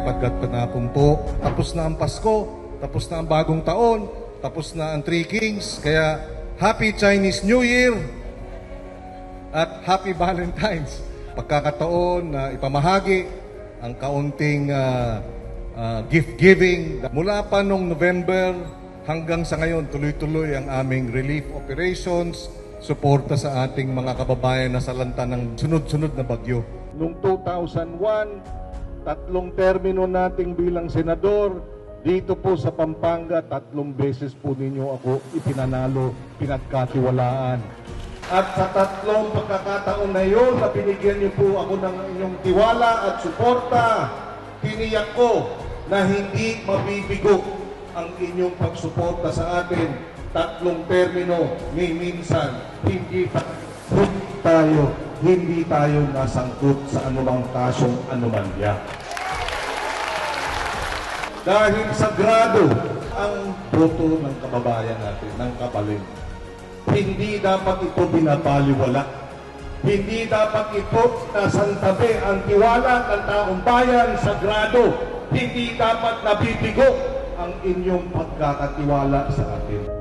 hapon po. Tapos na ang Pasko, tapos na ang bagong taon, tapos na ang Three Kings. Kaya Happy Chinese New Year at Happy Valentine's. Pagkakataon na ipamahagi ang kaunting ah, ah, gift giving. Mula pa nung November hanggang sa ngayon, tuloy-tuloy ang aming relief operations, suporta sa ating mga kababayan na salanta ng sunod-sunod na bagyo. Noong 2001, tatlong termino nating bilang senador, dito po sa Pampanga, tatlong beses po ninyo ako ipinanalo, pinagkatiwalaan. At sa tatlong pagkakataon na yun, na binigyan niyo po ako ng inyong tiwala at suporta, tiniyak ko na hindi mabibigo ang inyong pagsuporta sa atin. Tatlong termino, ni minsan, hindi hindi tayo, hindi tayo nasangkot sa anumang kasong anomalya. Dahil sagrado ang boto ng kababayan natin, ng kapaling. Hindi dapat ito binabaliwala. Hindi dapat ito nasantabi ang tiwala ng taong bayan, sagrado. Hindi dapat nabibigo ang inyong pagkakatiwala sa atin.